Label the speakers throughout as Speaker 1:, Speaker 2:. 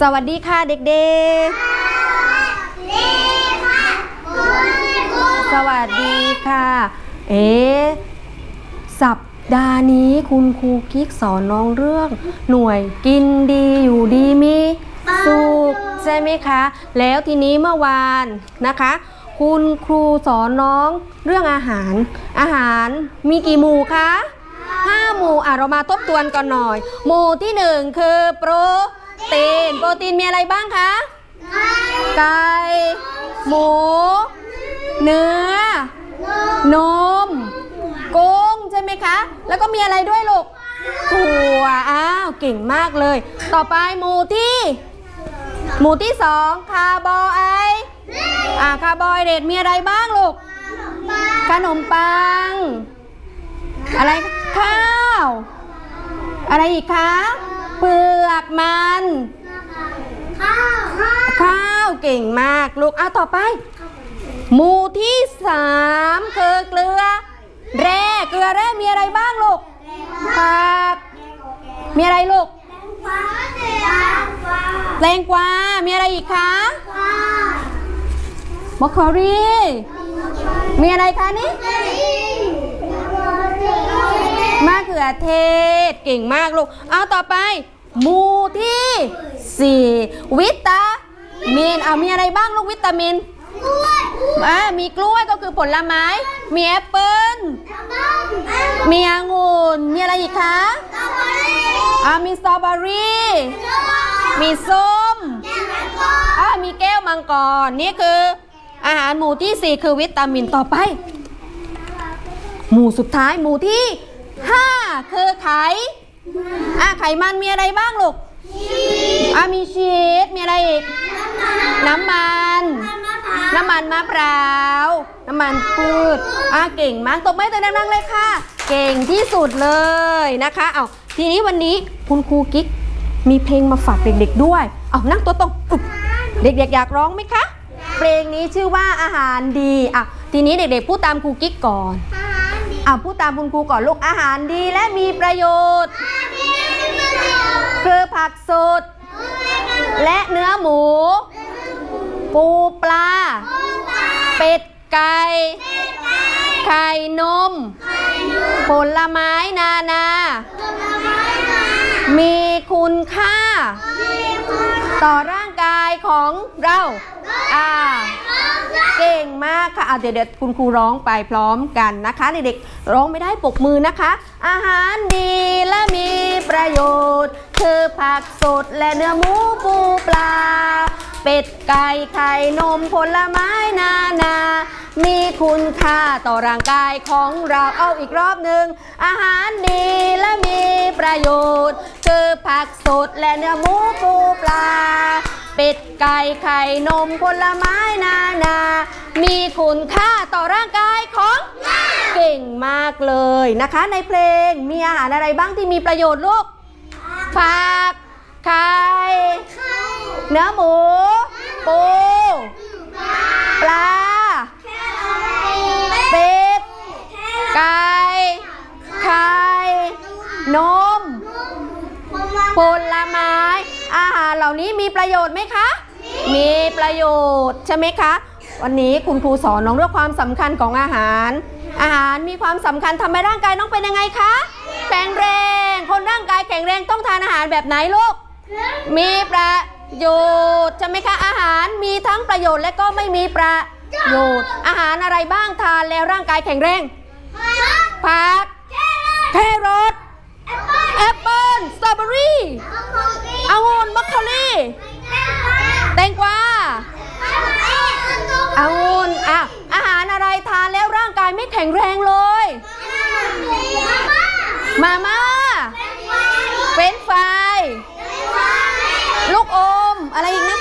Speaker 1: สวัสดีค่ะเด็กๆ สวัสดีค่ะ เอ๊สัปดาห์นี้คุณครูกิ๊กสอนน้องเรื่อง หน่วยกินดีอยู่ดีมีสุขใช่ไหมคะ แล้วทีนี้เมื่อวานนะคะ คุณครูสอนน้องเรื่องอาหาร อาหารมีกี่หมู่คะห้าหมู่อะเรามาทบทวนกันหน่อย หมู่ที่หนึ่งคือโปร ตีน โปรตีนมีอะไรบ้างคะ ไก่ หมู เนื้อ นม กุ้งใช่ไหมคะ แล้วก็มีอะไรด้วยลูกถั่ว อ้าว เก่งมากเลย ต่อไปหมูที่ หมูที่สองคาร์โบไออ่าคาร์โบไฮเดรตมีอะไรบ้างลูก ขนมปัง อะไร ข้าว อะไรอีกคะ เปลือกมันข้าวเก่งมากลูกอะต่อไป หมู่ที่สามคือเกลือ แร่เกลือแร่มีอะไรบ้างลูกผักมีอะไรลูกแตงกวามีอะไรอีกคะมอคคอรี่มีอะไรคะนี่ มะเขือเทศ เก่งมากลูก เอาต่อไป หมู่ที่สี่วิตามิน เอามีอะไรบ้างลูกวิตามินอ่ามีกล้วยก็คือผลไม้ มีแอปเปิ้ล มีองุ่น มีอะไรอีกคะอ่ามีสตรอเบอรี่ มีส้มอ่ามีแก้วมังกร นี่คือ อาหารหมู่ที่สี่คือวิตามินต่อไป หมู่สุดท้ายหมู่ที่ 5คือไขอะไขมันมีอะไรบ้างลูกอะมีชีสมีอะไรอีก น้ำมัน น้ำมันมะพร้าว น้ำมันพืชอะเก่งมากตบไม้ตัวดังๆเลยค่ะ เก่งที่สุดเลยนะคะเอาทีนี้วันนี้คุณครูกิ๊กมีเพลงมาฝากเด็กๆด้วยเอานั่งตัวตรงอุ๊บเด็กๆอยากร้องไหมคะ เพลงนี้ชื่อว่าอาหารดีอะทีนี้เด็กๆพูดตามครูกิ๊กก่อน อะพูดตามคุณครูก่อนลูกอาหารดีและมีประโยชน์ คือผักสดและเนื้อหมู ปูปลา เป็ดไก่ ไข่นม ผลไม้นานา มีคุณค่า ต่อร่างกายของเราอ่า เก่งมากค่ะเดี๋ยวเดี๋ยวคุณครูร้องไปพร้อมกันนะคะเด็กๆร้องไม่ได้ปกมือนะคะ อาหารดีและมีประโยชน์ คือผักสดและเนื้อหมูปูปลา เป็ดไก่ไข่นมผลไม้นานา มีคุณค่าต่อร่างกายของเราเอาอีกรอบหนึ่งอาหารดีและมีประโยชน์ คือผักสดและเนื้อหมูปูปลา เป็ดไก่ไข่นมผลไม้นานา มีคุณค่าต่อร่างกายของเก่งมากเลยนะคะ ในเพลงมีอาหารอะไรบ้างที่มีประโยชน์ลูกผักไข่เนื้อหมูปูลา เป็ด ไก่ ไข่ นม ผลไม้ อาหารเหล่านี้มีประโยชน์ไหมคะ มีประโยชน์ใช่ไหมคะ วันนี้คุณครูสอนน้องเรื่องความสำคัญของอาหาร อาหารมีความสำคัญทำให้ร่างกายน้องเป็นยังไงคะ แข็งแรง คนร่างกายแข็งแรงต้องทานอาหารแบบไหนลูก มีประโยชน์ใช่ไหมคะ อาหารมีทั้งประโยชน์และก็ไม่มีประโยชน์ อาหารอะไรบ้างทานแล้วร่างกายแข็งแรงผักแครอท แอปเปิ้ลสตรอเบอรี่องุ่นมัคคารี่แตงกวาองุ่นอะอาหารอะไรทานแล้วร่างกายไม่แข็งแรงเลย มาม่าเฟรนช์ฟรายลูกอม อะไรอีกนะ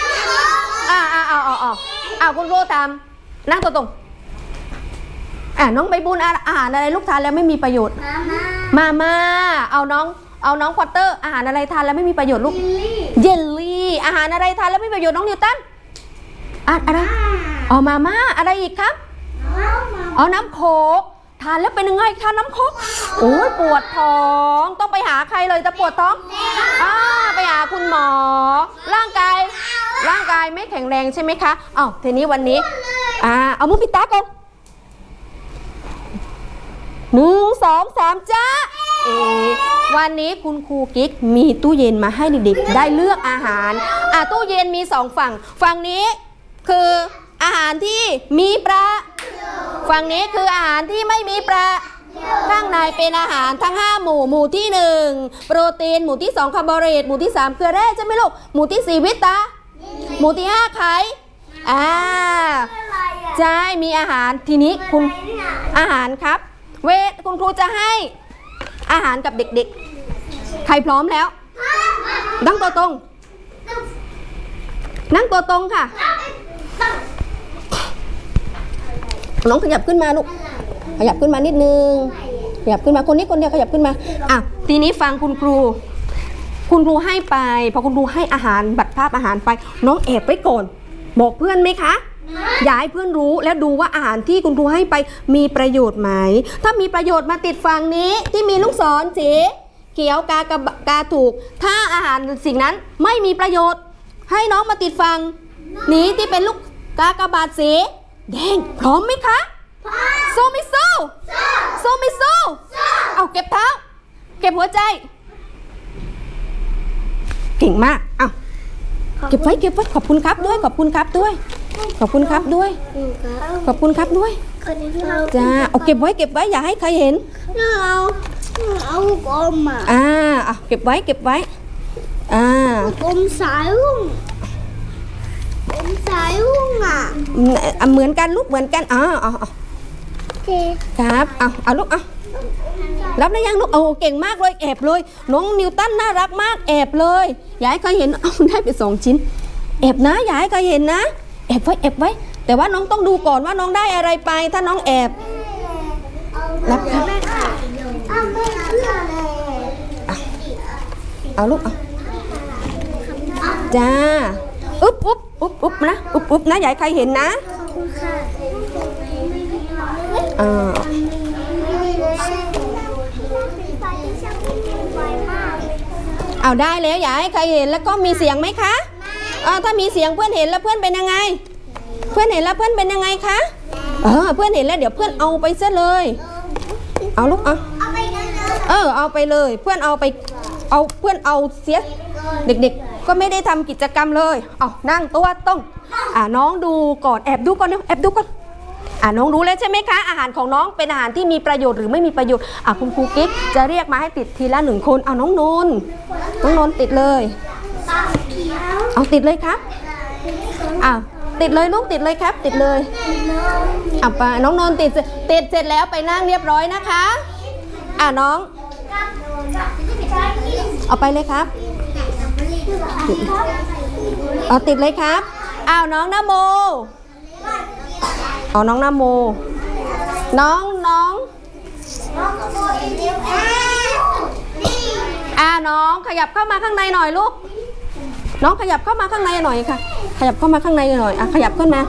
Speaker 1: อ่าอ่าเอาเอาเอาเอาคุณโรตามนั่งตัวตรงอะน้องใบบุญอาอาหารอะไรลูกทานแล้วไม่มีประโยชน์ มาม่าเอาน้อง เอาน้องควอเตอร์อาหารอะไรทานแล้วไม่มีประโยชน์ลูกเยลลี่อาหารอะไรทานแล้วไม่มีประโยชน์น้องนิวตันอะอะไรเอามาม่าอะไรอีกครับ เอาน้ำโคกทานแล้วเป็นยังไงทานน้ำโคกโอ้ยปวดท้องต้องไปหาใครเลยจะปวดท้องอ่าไปหาคุณหมอแล้วร่างกาย ร่างกายไม่แข็งแรงใช่ไหมคะอ้าวทีนี้วันนี้อ่าเอามือปิดตาก่อนหนึ่งสองสามจ้า เอวันนี้คุณครูกิ๊กมีตู้เย็นมาให้เด็กๆได้เลือกอาหาร อะตู้เย็นมีสองฝั่ง ฝั่งนี้คืออาหารที่มีปลาฝั่งนี้คืออาหารที่ไม่มีปลาข้างในเป็นอาหารทั้ง 5 หมู่ หมู่ที่ 1 โปรตีน หมู่ที่ 2คาร์โบไฮเดรตหมู่ที่ 3 เกลือแร่ใช่ไหมลูก หมู่ที่ 4 วิตาหมู่ที่ 5 ไข่อ่าใช่มีอาหารทีนี้คุณอาหารครับ เวทคุณครูจะให้ อาหารกับเด็กๆ ใครพร้อมแล้ว นั่งตัวตรง นั่งตัวตรงค่ะ น้องขยับขึ้นมาลูก ขยับขึ้นมานิดนึง ขยับขึ้นมาคนนี้คนเดียวขยับขึ้นมา อะ ทีนี้ฟังคุณครู คุณครูให้ไป พอคุณครูให้อาหารบัตรภาพอาหารไป น้องแอบไว้ก่อน บอกเพื่อนไหมคะ อย่าให้เพื่อนรู้แล้วดูว่าอาหารที่คุณครูให้ไปมีประโยชน์ไหม ถ้ามีประโยชน์มาติดฝั่งนี้ที่มีลูกศรสีเขียวกากระบะกาถูก ถ้าอาหารสิ่งนั้นไม่มีประโยชน์ ให้น้องมาติดฝั่งนี้ที่เป็นลูกกากระบาดสีแดงพร้อมไหมคะสู้ไม่สู้สู้ไม่สู้เอาเก็บเท้า เก็บหัวใจ เก่งมากเอาเก็บไว้เก็บไว้ขอบคุณครับด้วยขอบคุณครับด้วย ขอบคุณครับด้วย ขอบคุณครับด้วย จ้า เอาเก็บไว้เก็บไว้อย่าให้ใครเห็น
Speaker 2: เอาเอากลมอะ
Speaker 1: อ่าอะเก็บไว้เก็บไว้ อ่าก
Speaker 2: ลมสายรุ่งกลมสายรุ่งอะ
Speaker 1: อืมอะเหมือนกันลูกเหมือนกันอ๋ออ๋ออ๋อ
Speaker 2: โอเค
Speaker 1: ครับ เอาเอาลูกเอารับได้ยังลูกเอาเก่งมากเลยแอบเลย น้องนิวตันน่ารักมากแอบเลยอย่าให้ใครเห็นเอาได้ไปสองชิ้น แอบนะอย่าให้ใครเห็นนะ แอบไว้แอบไว้ แต่ว่าน้องต้องดูก่อนว่าน้องได้อะไรไป ถ้าน้องแอบรับครับ
Speaker 2: เอาไม่เชื่อเลย
Speaker 1: เอาลูกเอาจ้าอุ๊บอุ๊บอุ๊บอุ๊บนะอุ๊บอุ๊บนะอย่าให้ใครเห็นนะ
Speaker 2: ขอบคุณค่ะ
Speaker 1: อ่าเอาได้แล้วอย่าให้ใครเห็นแล้วก็มีเสียงไหมคะ อ่าถ้ามีเสียงเพื่อนเห็นแล้วเพื่อนเป็นยังไง เพื่อนเห็นแล้วเพื่อนเป็นยังไงคะเออเพื่อนเห็นแล้วเดี๋ยวเพื่อนเอาไปซะเลย เอาลูกเอา
Speaker 2: เอาไปเลย
Speaker 1: เออเอาไปเลย เพื่อนเอาไปเอาเพื่อนเอาเสียเด็กๆ ก็ไม่ได้ทำกิจกรรมเลยเอานั่งตัวตรงอ่าน้องดูก่อนแอบดูก่อนเร็วแอบดูก่อนอ่าน้องรู้แล้วใช่ไหมคะ อาหารของน้องเป็นอาหารที่มีประโยชน์หรือไม่มีประโยชน์อะคุณครูกิ๊กจะเรียกมาให้ติดทีละหนึ่งคนเอาน้องนนท์น้องนนท์ติดเลย เอาติดเลยครับอะติดเลยลูกติดเลยครับ ติดเลยอะไปน้องนนท์ติดเสร็จติดเสร็จแล้วไปนั่งเรียบร้อยนะคะ อะน้อง เอาไปเลยครับเอาติดเลยครับอ้าวน้องนโมเอาน้องนโม น้องน้องอ้าวน้องขยับเข้ามาข้างในหน่อยลูก น้องขยับเข้ามาข้างในหน่อยค่ะ ขยับเข้ามาข้างในหน่อยอะขยับขึ้นมา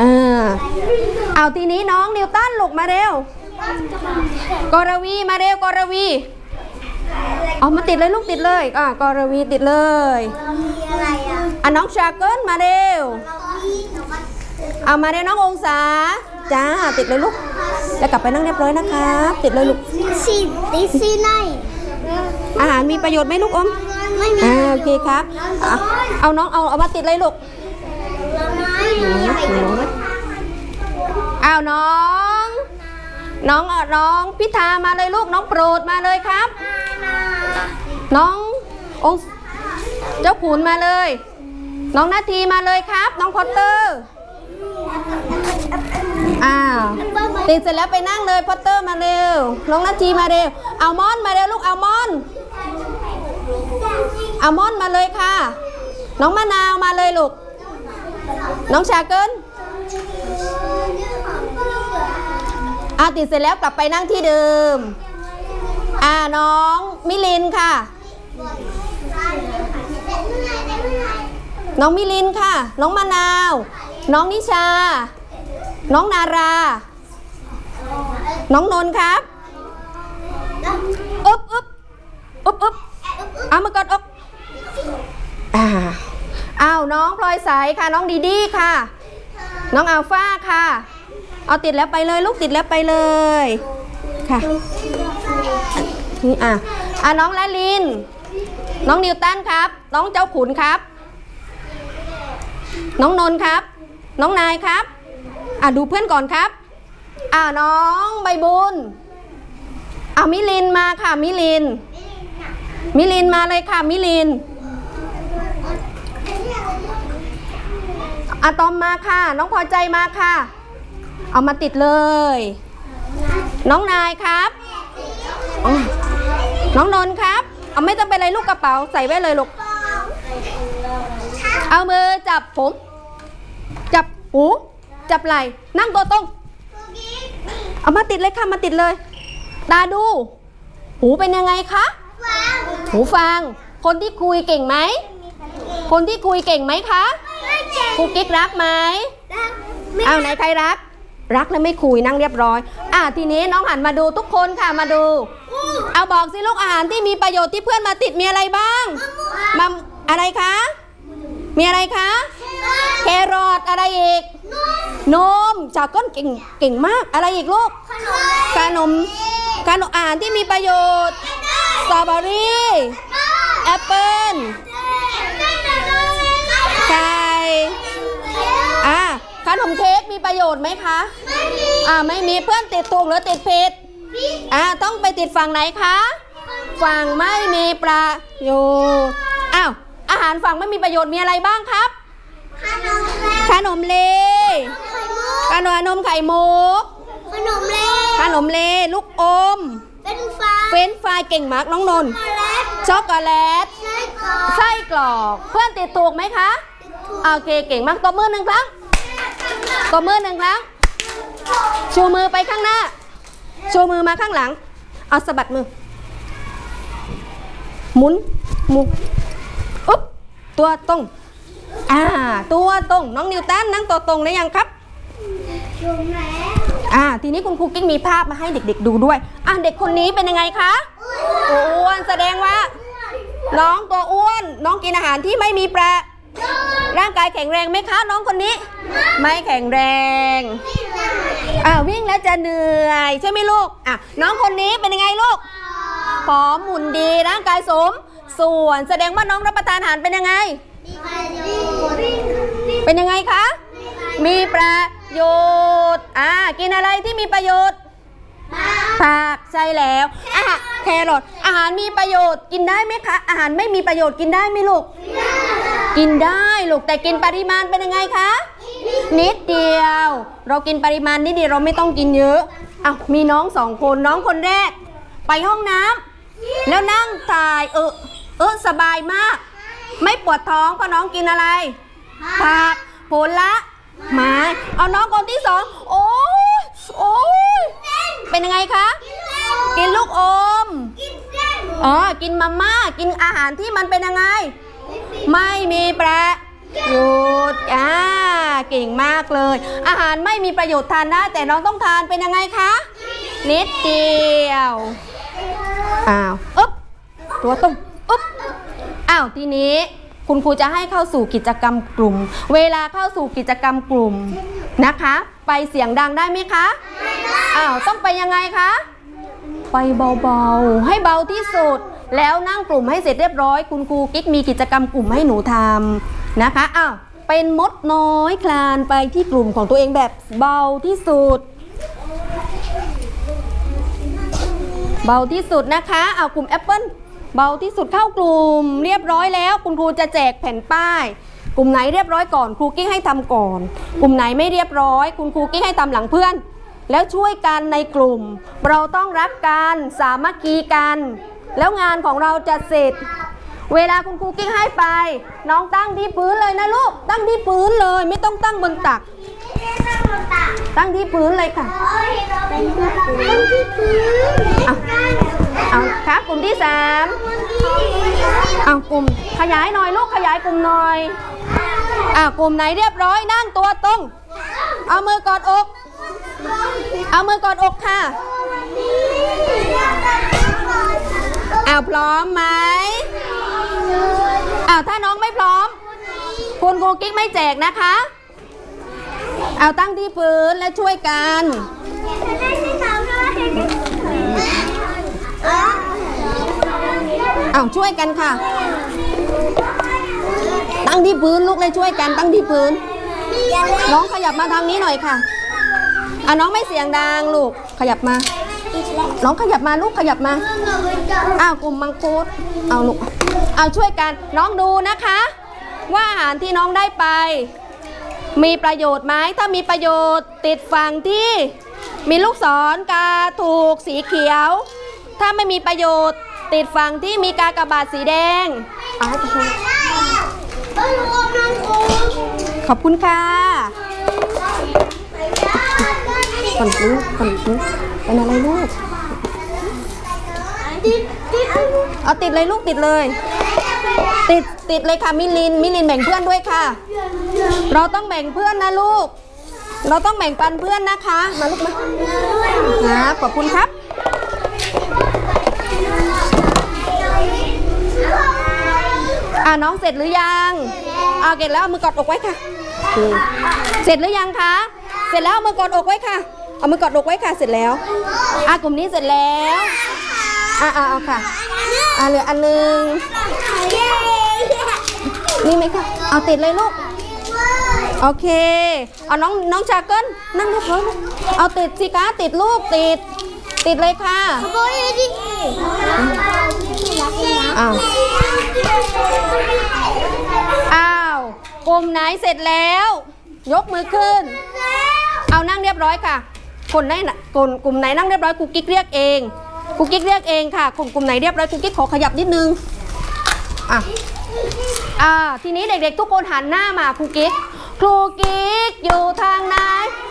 Speaker 1: อ่าเอาทีนี้น้องนิวตันลูกมาเร็วกรวีมาเร็วกรวีเอามาติดเลยลูกติดเลยอะกรวีติดเลย
Speaker 2: มีอะไรอะ
Speaker 1: อะน้องชาเกิลมาเร็วเอามาเร็วน้ององศาจ้าติดเลยลูกแล้วกลับไปนั่งเรียบร้อยนะครับติดเลยลูก
Speaker 2: ซีดิซีไน
Speaker 1: อาหารมีประโยชน์ไหมลูกอม
Speaker 2: ไม่มี
Speaker 1: อ่าโอเคครับอะเอาน้องเอาเอามาติดเลยลูก
Speaker 2: ไม่มีอะไรเลย
Speaker 1: เอาน้อง น้องอะน้องพิธามาเลยลูกน้องโปรดมาเลยครับ น้ององค์เจ้าขุนมาเลย น้องนาทีมาเลยครับ น้องพอตเตอร์อ้าวติดเสร็จแล้วไปนั่งเลยพอตเตอร์มาเร็วน้องนาทีมาเร็วอัลมอนด์มาเร็วลูกอัลมอนด์ อัลมอนด์มาเลยค่ะ น้องมะนาวมาเลยลูก น้องชาเกิลอาติดเสร็จแล้วกลับไปนั่งที่เดิม อ่าน้องมิลินค่ะ น้องมิลินค่ะ น้องมะนาว น้องนิชา น้องนารา น้องนนท์ครับ อึ๊บอึ๊บอึ๊บอึ๊บเอามากอดอก อ่าาวน้องพลอยใสค่ะ น้องดีดีค่ะ น้องอัลฟาค่ะ เอาติดแล้วไปเลยลูกติดแล้วไปเลยค่ะนี่อะอะน้องละลิน น้องนิวตันครับ น้องเจ้าขุนครับ น้องนนท์ครับ น้องนายครับ อะดูเพื่อนก่อนครับ อะน้องใบบุญอะมิลินมาค่ะมิลิน มิลินมาเลยค่ะมิลิน อะตอมมาค่ะ น้องพอใจมาค่ะ เอามาติดเลย น้องนายครับน้องนนท์ครับ เอาไม่ต้องเป็นไรลูกกระเป๋าใส่ไว้เลยลูกเอามือจับผม จับหูจับไหล่นั่งตัวตรงเอามาติดเลยค่ะมาติดเลย ตาดู หูเป็นยังไงคะ หูฟัง คนที่คุยเก่งไหม คนที่คุยเก่งไหมคะครูกิ๊กรักไหมอ้าวไหนใครรัก รักแล้วไม่คุยนั่งเรียบร้อย อะทีนี้น้องหันมาดูทุกคนค่ะมาดู เอาบอกสิลูกอาหารที่มีประโยชน์ที่เพื่อนมาติดมีอะไรบ้างมาอะไรคะ มีอะไรคะแครอทอะไรอีก นมจากก้นเก่งเก่งมากอะไรอีกลูกขนมขนมอาหารที่มีประโยชน์สตรอเบอรี่แอปเปิ้ล นมเค้กมีประโยชน์ไหมคะอ่าไม่มีเพื่อนติดถูกหรือติดผิดอ่าต้องไปติดฝั่งไหนคะฝั่งไม่มีประโยชน์อ้าวอาหารฝั่งไม่มีประโยชน์มีอะไรบ้างครับ ขนมเลขนมนมไข่มุก
Speaker 2: ขนมเล่
Speaker 1: ขนมเลลูกอม
Speaker 2: เป็นฟ้า
Speaker 1: เฟรนช์ฟรายเก่งมากน้องนนท์
Speaker 2: ช็อกโกแลต
Speaker 1: ช็อกโกแลต
Speaker 2: ไส้กรอก
Speaker 1: ไส้กรอก เพื่อนติดถูกไหมคะโอเคเก่งมากตบมือหนึ่งครั้ง ตบมือหนึ่งครั้ง ชูมือไปข้างหน้า ชูมือมาข้างหลัง เอาสะบัดมือ หมุนหมุนอุ๊บ ตัวตรง อ่า ตัวตรง น้องนิวตันนั่งตัวตรงได้ยังครับ
Speaker 2: จุ่มแล้ว
Speaker 1: อ่า ทีนี้คุณครูกิ๊กมีภาพมาให้เด็ก ๆ ดูด้วย อ่าเด็กคนนี้เป็นยังไงคะ อ้วน แสดงว่า น้องตัวอ้วน น้องกินอาหารที่ไม่มีประ ร่างกายแข็งแรงไหมคะน้องคนนี้ ไม่แข็งแรงอ่าวิ่งแล้วจะเหนื่อยใช่ไหมลูกอะน้องคนนี้เป็นยังไงลูกผอมหุ่นดีร่างกายสม ส่วนแสดงว่าน้องรับประทานอาหารเป็นยังไง เป็นยังไงคะ มีประโยชน์อ่ากินอะไรที่มีประโยชน์ผักใช่แล้วอาหารแครอทอาหารมีประโยชน์กินได้ไหมคะ อาหารไม่มีประโยชน์กินได้ไหมลูก กินได้ลูกแต่กินปริมาณเป็นยังไงคะ นิดเดียว เรากินปริมาณนิดเดียวเราไม่ต้องกินเยอะอะมีน้องสองคนน้องคนแรก ไปห้องน้ำแล้วนั่งถ่ายเออเออสบายมาก ไม่ปวดท้องเพราะน้องกินอะไรผักผลละไม้เอาน้องคนที่สองโอ้ยโอ้ยเป็นยังไงคะ กินลูกอมอ๋อกินมาม่ากินอาหารที่มันเป็นยังไง ไม่มีประโยชน์อ่าเก่งมากเลย อาหารไม่มีประโยชน์ทานได้แต่น้องต้องทานเป็นยังไงคะนิดเดียวอ้าวอึ๊บตัวตรงอึ๊บอ้าวทีนี้คุณครูจะให้เข้าสู่กิจกรรมกลุ่ม เวลาเข้าสู่กิจกรรมกลุ่มนะคะ ไปเสียงดังได้ไหมคะอ้าวต้องไปยังไงคะไปเบาๆ ให้เบาที่สุด แล้วนั่งกลุ่มให้เสร็จเรียบร้อย คุณครูกิ๊กมีกิจกรรมกลุ่มให้หนูทำนะคะอ้าวเป็นมดน้อยคลานไปที่กลุ่มของตัวเองแบบเบาที่สุด เบาที่สุดนะคะเอากลุ่มแอปเปิลเบาที่สุดเข้ากลุ่ม เรียบร้อยแล้ว คุณครูจะแจกแผ่นป้าย กลุ่มไหนเรียบร้อยก่อนครูกิ๊กให้ทำก่อน กลุ่มไหนไม่เรียบร้อย คุณครูกิ๊กให้ทำหลังเพื่อน แล้วช่วยกันในกลุ่ม เราต้องรักกันสามัคคีกัน แล้วงานของเราจะเสร็จ เวลาคุณครูกิ๊กให้ไป น้องตั้งที่พื้นเลยนะลูก ตั้งที่พื้นเลย ไม่ต้องตั้งบนตัก ตั้งที่พื้นเลยค่ะเอาเอาครับกลุ่มที่สามเอากลุ่มขยายหน่อยลูกขยายกลุ่มหน่อยอ่ากลุ่มไหนเรียบร้อยนั่งตัวตรง เอามือกอดอก เอามือกอดอกค่ะ อาพร้อมไหมอ้าวถ้าน้องไม่พร้อม คุณครูกิ๊กไม่แจกนะคะ เอาตั้งที่พื้นและช่วยกันเอาช่วยกันค่ะ ตั้งที่พื้นลูกเลยช่วยกันตั้งที่พื้น น้องขยับมาทางนี้หน่อยค่ะอะน้องไม่เสียงดังลูกขยับมา น้องขยับมาลูกขยับมาอ้าวกลุ่มมังคุดเอาลูกเอาช่วยกันน้องดูนะคะ ว่าอาหารที่น้องได้ไป มีประโยชน์ไหมถ้ามีประโยชน์ติดฝั่งที่มีลูกศรกาถูกสีเขียว ถ้าไม่มีประโยชน์ติดฝั่งที่มีกากบาทสีแดงเอาให้คุณครูขอบคุณค่ะ ก่อนลูกก่อนลูกเป็นอะไรลูกเอาติดเลยลูกติดเลย ติดติดเลยค่ะมิลินมิลินแบ่งเพื่อนด้วยค่ะ เราต้องแบ่งเพื่อนนะลูก เราต้องแบ่งปันเพื่อนนะคะ มาลูกมาครับขอบคุณครับอ่าน้องเสร็จหรือยังเอาเสร็จแล้วเอามือกอดอกไว้ค่ะอืมเสร็จหรือยังคะ เสร็จแล้วเอามือกอดอกไว้ค่ะ เอามือกอดอกไว้ค่ะเสร็จแล้ว อ่ากลุ่มนี้เสร็จแล้ว อ่าอ่าเอาค่ะ อ่าเหลืออันหนึงนี่ไหมคะเอาติดเลยลูก โอเค เอาน้องน้องชาเกิลนั่งเรียบร้อยลูกเอาติดสิคะติดลูกติด ติดเลยค่ะ อ้าว อ้าวกลุ่มไหนเสร็จแล้ว ยกมือขึ้น เอานั่งเรียบร้อยค่ะ คนไหนน่ะกลุ่มกลุ่มไหนนั่งเรียบร้อยครูกิ๊กเรียกเองครูกิ๊กเรียกเองค่ะกลุ่มกลุ่มไหนเรียบร้อยครูกิ๊กขอขยับนิดนึงอะอ่าทีนี้เด็กๆ ทุกคนหันหน้ามาครูกิ๊กครูกิ๊กอยู่ทางไหน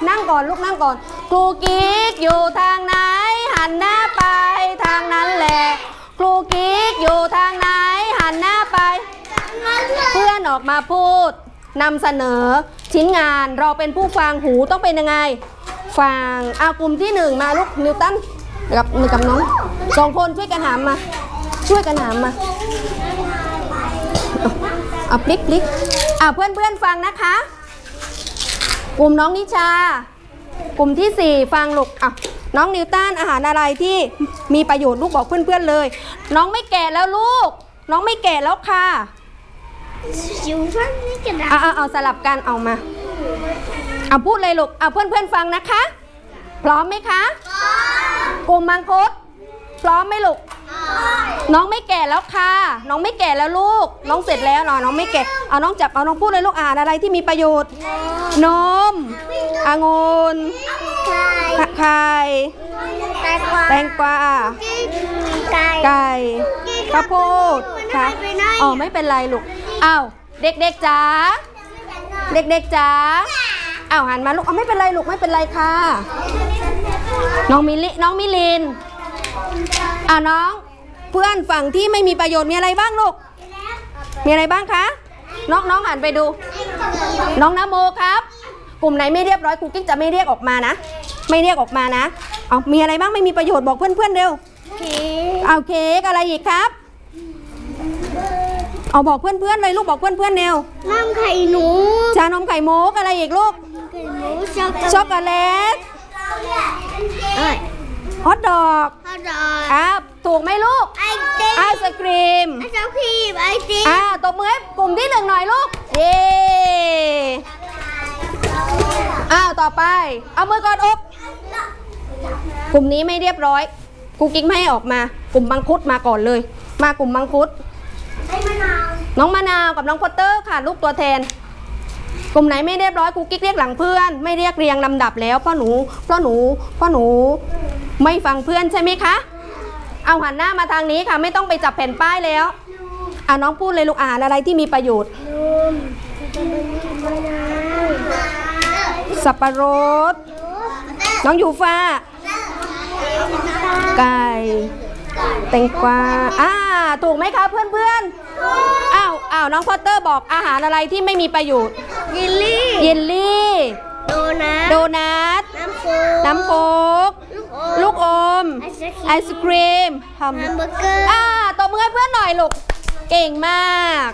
Speaker 1: นั่งก่อนลูกนั่งก่อนครูกิ๊กอยู่ทางไหน หันหน้าไปทางนั้นแหละครูกิ๊กอยู่ทางไหน หันหน้าไป เพื่อนออกมาพูดนำเสนอชิ้นงานเราเป็นผู้ฟังหูต้องเป็นยังไง ฟังเอากลุ่มที่หนึ่งมาลูกนิวตันกับมือกับน้องสองคนช่วยกันหามมา ช่วยกันหามมาเอาเอาพลิกพลิกอ่าเพื่อนเพื่อนๆฟังนะคะ กลุ่มน้องนิชา กลุ่มที่สี่ฟังลูกอะน้องนิวตันอาหารอะไรที่มีประโยชน์ลูกบอกเพื่อนๆเลย น้องไม่แก่แล้วลูก น้องไม่แก่แล้วค่ะ
Speaker 2: อยู่ฝั่งนี้กันนะ
Speaker 1: เอาเอาเอาสลับกันเอามา เอาพูดเลยลูกเอาเพื่อนเพื่อนๆฟังนะคะ พร้อมไหมคะ กลุ่มมังคุดพร้อมไหมลูก น้องไม่แก่แล้วค่ะ น้องไม่แก่แล้วลูก น้องเสร็จแล้วเนาะน้องไม่แก่ เอาน้องจับ เอาน้องพูดเลยลูกอ่านอะไรที่มีประโยชน์ นมองุ่น
Speaker 2: ไก่
Speaker 1: ไข่
Speaker 2: แตงกวา
Speaker 1: แตงกวา
Speaker 2: ไก่
Speaker 1: ไก่ ข้าวโพดค่ะอ๋อไม่เป็นไรลูก อ้าว เด็กๆจ๋า เด็กๆจ๋า อ้าวหันมาลูกเอาไม่เป็นไรลูกไม่เป็นไรค่ะ น้องมิลิน้องมิลินอ่าน้อง เพื่อนฝั่งที่ไม่มีประโยชน์มีอะไรบ้างลูก มีอะไรบ้างคะน้องน้องหันไปดู น้องนโมครับ กลุ่มไหนไม่เรียบร้อยครูกิ๊กจะไม่เรียกออกมานะ ไม่เรียกออกมานะเอามีอะไรบ้างไม่มีประโยชน์บอกเพื่อนๆเร็ว
Speaker 2: เค้ก
Speaker 1: เอาเค้กอะไรอีกครับ เอาบอกเพื่อนๆเลยลูกบอกเพื่อนๆเร็ว
Speaker 2: น้ำไข่หนู
Speaker 1: ชานมไข่มุกอะไรอีกลูก
Speaker 2: ไข่หนูช็อกโก
Speaker 1: ช็อกโกแลต
Speaker 2: เอ้ย
Speaker 1: ฮอทดอก
Speaker 2: ฮอทดอก
Speaker 1: ครับถูกไหมลูก
Speaker 2: ไอติม
Speaker 1: ไอศกรีม
Speaker 2: ไอศครีมไอติม
Speaker 1: อ่าตบมือให้กลุ่มที่หนึ่งหน่อยลูกเย้อ้าวต่อไป เอามือกอดอกกลุ่มนี้ไม่เรียบร้อยครูกิ๊กไม่ให้ออกมากลุ่มมังคุดมาก่อนเลย มากลุ่มมังคุด
Speaker 2: ไอมะ น้
Speaker 1: องมะนาวกับน้องพอตเตอร์ค่ะ ลูกตัวแทน กลุ่มไหนไม่เรียบร้อยครูกิ๊กเรียกหลังเพื่อน ไม่เรียกเรียงลำดับแล้วพราะหนูพราะหนูพราะหนูไม่ฟังเพื่อนใช่ไหมคะ เอาหันหน้ามาทางนี้ค่ะ ไม่ต้องไปจับแผ่นป้ายแล้วอ่าน้องพูดเลยลูกอาหารอะไรที่มีประโยชน์สับปะรด น้องยูฟ้า ไก่ แตงกวาอ่า ถูกไหมคะเพื่อนเพื่อนๆอ้าวอ้าวน้องพอตเตอร์บอกอาหารอะไรที่ไม่มีประโยชน์
Speaker 2: ยิลลี่
Speaker 1: เยลลี่
Speaker 2: โดนัท
Speaker 1: โดนัท
Speaker 2: น้ำโค้ก
Speaker 1: น้ำโค้ก
Speaker 2: ลูกอม
Speaker 1: ลูกอม
Speaker 2: ไอศครีม
Speaker 1: ไอศครีมแฮม
Speaker 2: แฮมเบอร์เกอร์
Speaker 1: อ่าตบมือให้เพื่อนหน่อยลูก เก่งมาก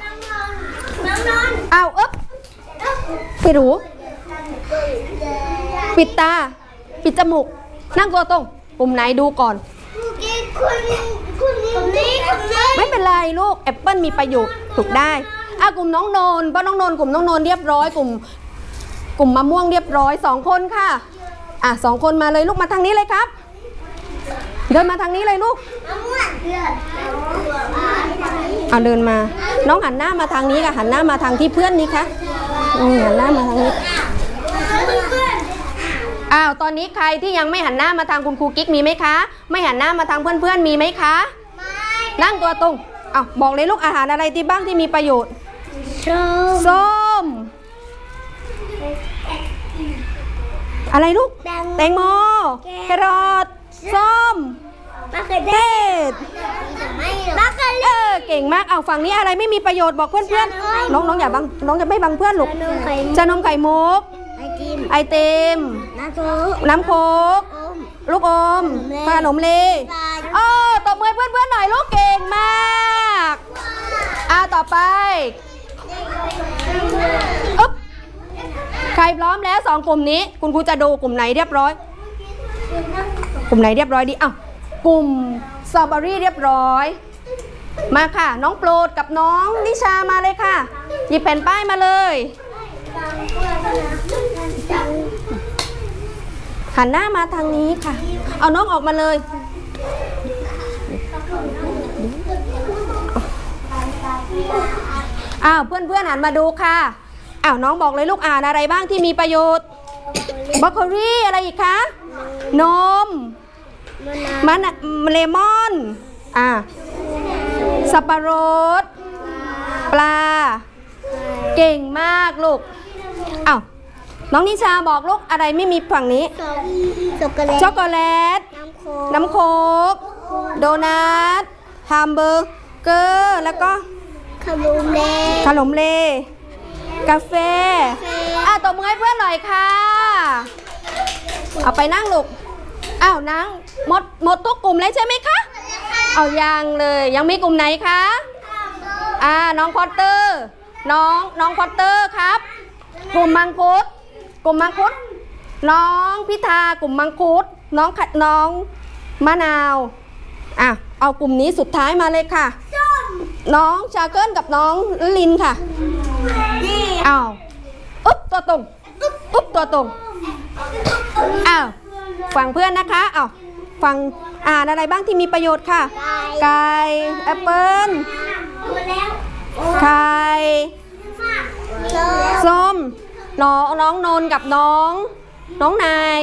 Speaker 2: น้ำนอน
Speaker 1: อ้าวอึ๊บไม่รู้ปิดตา ปิดจมูก นั่งตัวตรงกลุ่มไหนดูก่อน
Speaker 2: คุณคุณนี่คุณนี่
Speaker 1: ไม่เป็นไรลูกแอปเปิลมีประโยชน์ถูกได้อะกลุ่มน้องโนนเพราะน้องโนนกลุ่มน้องโนนเรียบร้อยกลุ่ม กลุ่มมะม่วงเรียบร้อยสองคนค่ะอะสองคนมาเลยลูกมาทางนี้เลยครับ เดินมาทางนี้เลยลูก
Speaker 2: มะม่วงเลือด
Speaker 1: เอาเดินมา น้องหันหน้ามาทางนี้ค่ะหันหน้ามาทางที่เพื่อนนี่คะอืมหันหน้ามาทางนี้ อ้าวตอนนี้ใครที่ยังไม่หันหน้ามาทางคุณครูกิ๊กมีไหมคะ ไม่หันหน้ามาทางเพื่อนๆมีไหมคะนั่งตัวตรงอ้าวบอกเลยลูกอาหารอะไรที่บ้างที่มีประโยชน์
Speaker 2: ชอบ
Speaker 1: ส้มอะไรลูก
Speaker 2: แตง
Speaker 1: แตงโมแครอทส้ม
Speaker 2: มะเขือ
Speaker 1: เท
Speaker 2: เทศ
Speaker 1: ศ
Speaker 2: มะเขือ
Speaker 1: เออเก่งมากเอาฝั่งนี้อะไรไม่มีประโยชน์บอกเพื่อนๆน้องน้องอย่าบังน้องจะไม่บังเพื่อนลูก
Speaker 2: นมไข่
Speaker 1: จะนมไข่มุก
Speaker 2: ไอ ติม
Speaker 1: ไอติม
Speaker 2: น้ำโค้ก
Speaker 1: น้ำโค้ก
Speaker 2: อม
Speaker 1: ลูกอมขนมเลโอ้ตบมือให้เพื่อนๆหน่อยลูกเก่งมากอ่าต่อไปอึ๊บใครพร้อมแล้วสองกลุ่มนี้ คุณครูจะดูกลุ่มไหนเรียบร้อย กลุ่มไหนเรียบร้อยดีอ้าวกลุ่มสตรอเบอรี่เรียบร้อย มาค่ะ น้องโปรดกับน้องนิชามาเลยค่ะ หยิบแผ่นป้ายมาเลย หันหน้ามาทางนี้ค่ะ เอาน้องออกมาเลย อ้าวเพื่อนๆหันมาดูค่ะ อ้าวน้องบอกเลยลูกอ่านอะไรบ้างที่มีประโยชน์บล็อกโคลี่อะไรอีกคะ นม
Speaker 2: มะนาว
Speaker 1: เลมอน อ่า สับปะรด ปลา เก่งมากลูก อ้าวน้องนิชาบอกลูกอะไรไม่มีฝั่งนี้
Speaker 2: ช็อกโกแลต
Speaker 1: ช็อกโกแลต
Speaker 2: น้ำโค้ก
Speaker 1: น้ำโค้กโดนัทแฮมเบอร์เกอร์แล้วก็
Speaker 2: ขนมแดง
Speaker 1: ขนมเล กาแฟอะตบมือให้เพื่อนหน่อยค่ะ เอาไปนั่งลูกอ้าวนั่งหมดหมดทุกกลุ่มเลยใช่ไหมคะเอายังเลยยังมีกลุ่มไหนคะอ่าน้องพอตเตอร์ น้องน้องพอตเตอร์ครับ กลุ่มมังคุดกลุ่มมังคุดน้องพิธากลุ่มมังคุดน้องขะน้องมะนาวอะเอากลุ่มนี้สุดท้ายมาเลยค่ะ น้องชาเกิลกับน้องลินค่ะอ้าวอึ๊บตัวตรงอึ๊บอึ๊บตัวตรงอ้าวฟังเพื่อนนะคะอ้าวฟังอ่านอะไรบ้างที่มีประโยชน์ค่ะ ไก่แอปเปิ้ลไข่ ส้มน้องน้องนนท์กับน้อง น้องนาย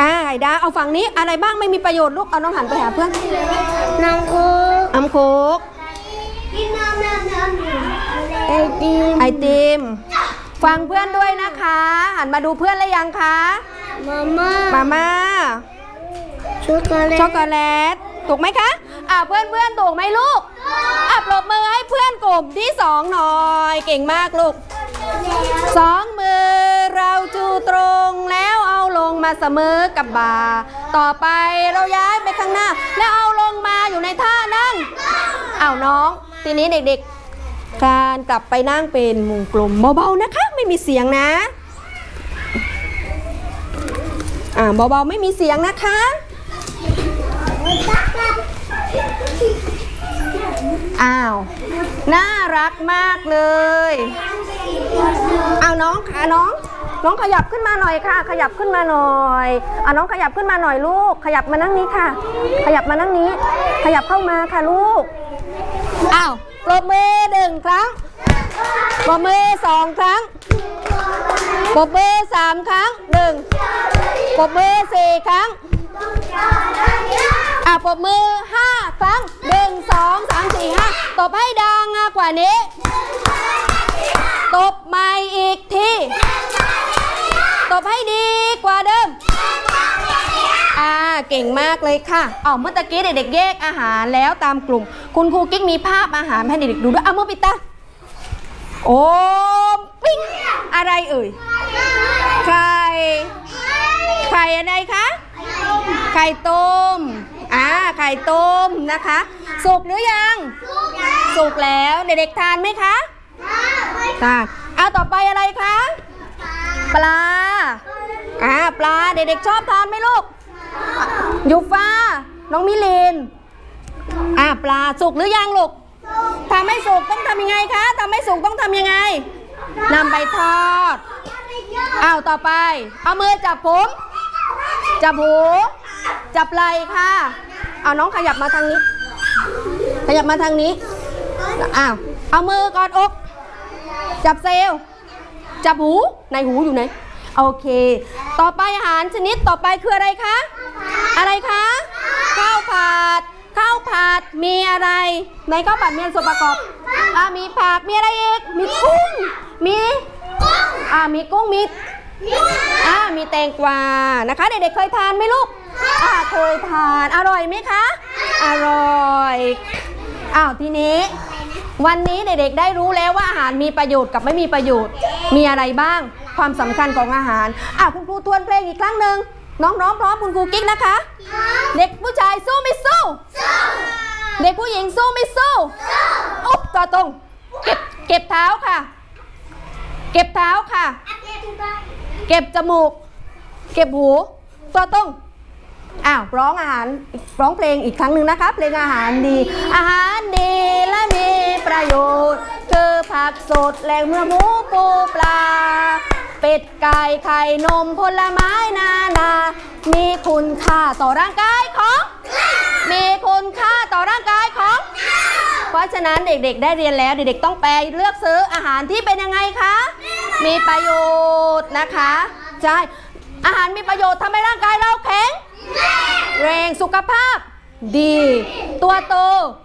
Speaker 1: อ่าไข่ดาวเอาฝั่งนี้อะไรบ้างไม่มีประโยชน์ลูกเอาน้องหันไปหาเพื่อน
Speaker 2: น้ำโค้ก
Speaker 1: อ้ำโคก
Speaker 2: ไอติม
Speaker 1: ไอติมฟังเพื่อนด้วยนะคะ หันมาดูเพื่อนแล้วยังคะ
Speaker 2: มาม่า
Speaker 1: มาม่า
Speaker 2: ช็อกโกแลต
Speaker 1: ช็อกโกแลตถูกไหมคะ อ่าเพื่อนเพื่อนๆถูกไหมลูก อะปรบมือให้เพื่อนกลุ่มที่สองหน่อย เก่งมากลูกสองมือเราจูตรงแล้วเอาลงมาเสมอกับบ่า ต่อไปเราย้ายไปข้างหน้า แล้วเอาลงมาอยู่ในท่านั่งอ้าวน้อง ทีนี้เด็กๆ การกลับไปนั่งเป็นมู่กลมเบาๆนะคะ ไม่มีเสียงนะอ่าเบาๆไม่มีเสียงนะคะ อ้าว น่ารักมากเลยเอาน้องค่ะน้อง น้องขยับขึ้นมาหน่อยค่ะ ขยับขึ้นมาหน่อยเอาน้องขยับขึ้นมาหน่อยลูก ขยับมานั่งนี้ค่ะ ขยับมานั่งนี้ ขยับเข้ามาค่ะลูกอ้าวปรบมือหนึ่งครั้งปรบมือสองครั้งปรบมือสามครั้งหนึ่งปรบมือสี่ครั้ง อะปรบมือห้าครั้งหนึ่งสองสามสี่ห้าตบให้ดังกว่านี้ ตบใหม่อีกที ตบให้ดีกว่าเดิม อ่า เก่งมากเลยค่ะเอเมื่อตะกี้เด็กๆแยกอาหารแล้วตามกลุ่ม คุณครูกิ๊กมีภาพอาหารให้เด็กๆดูด้วยเอามือปิดตาโอ้ปิ้งอะไรเอ่ยไข่ไข่อะไรคะ ไข่ต้ม อ่าไข่ต้มนะคะ สุกหรือยัง สุกแล้วเด็กๆทานไหมคะทานเอาต่อไปอะไรคะ
Speaker 2: ม
Speaker 1: ปลาอ่าปลาเด็กๆชอบทานไหมลูกอะยูฟ้า น้องมิลินอ่าปลาสุกหรือยังลูกทำไม่สุกต้องทำยังไงคะทำไม่สุกต้องทำยังไงนำไปทอดอ้าวต่อไป เอามือจับผม จับหู จับไหล่ค่ะ เอาน้องขยับมาทางนี้ ขยับมาทางนี้ อ้าว เอามือกอดอก จับเซลล์จับหู ในหูอยู่ไหน โอเค ต่อไปอาหารชนิดต่อไปคืออะไรคะ อะไรคะ ข้าวผัด ข้าวผัดมีอะไร ในข้าวผัดมีส่วนประกอบ อ่ามีผัก มีอะไรอีก มีกุ้ง มี อ่ามีกุ้ง มี อ่ามีแตงกวานะคะ เด็กๆเคยทานไหมลูกอ่าเคยทานอร่อยไหมคะ อร่อยอ้าวทีนี้ วันนี้เด็กๆได้รู้แล้วว่าอาหารมีประโยชน์กับไม่มีประโยชน์มีอะไรบ้าง ความสำคัญของอาหารอะคุณครูทวนเพลงอีกครั้งหนึ่งน้องๆพร้อมคุณครูกิ๊กนะคะ เด็กผู้ชายสู้ไม่สู้เด็กผู้หญิงสู้ไม่สู้อุ๊บต่อตรง เก็บเก็บเท้าค่ะ เก็บเท้าค่ะ เก็บจมูก เก็บหูตัวตรงอ้าวร้องอาหารร้องเพลงอีกครั้งหนึ่งนะคะเพลงอาหารดี อาหารดีและมีประโยชน์คือผักสดแหล่งเมื่อหมูปูปลา เป็ดไก่ไข่นมผลไม้นานา มีคุณค่าต่อร่างกายของ มีคุณค่าต่อร่างกายของ เพราะฉะนั้นเด็กๆ ได้เรียนแล้วเด็กๆต้องไปเลือกซื้ออาหารที่เป็นยังไงคะ มีประโยชน์นะคะ ใช่ อาหารมีประโยชน์ทำให้ร่างกายเราแข็งแรงสุขภาพ ดี ตัวโต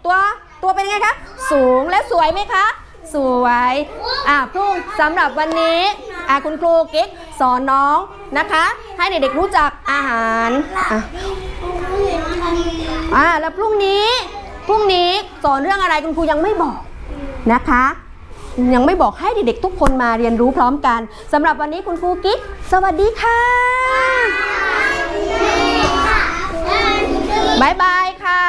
Speaker 1: ตัวตัวเป็นไงคะ สูงและสวยไหมคะ สวยอะพรุ่งสำหรับวันนี้อะคุณครูกิ๊กสอนน้องนะคะ ให้เด็กๆรู้จักอาหารอะอ่าแล้วพรุ่งนี้พรุ่งนี้สอนเรื่องอะไรคุณครูยังไม่บอกนะคะ ยังไม่บอกให้เด็กๆทุกคนมาเรียนรู้พร้อมกันสำหรับวันนี้คุณครูกิ๊กสวัสดีค่ะบายบายค่ะ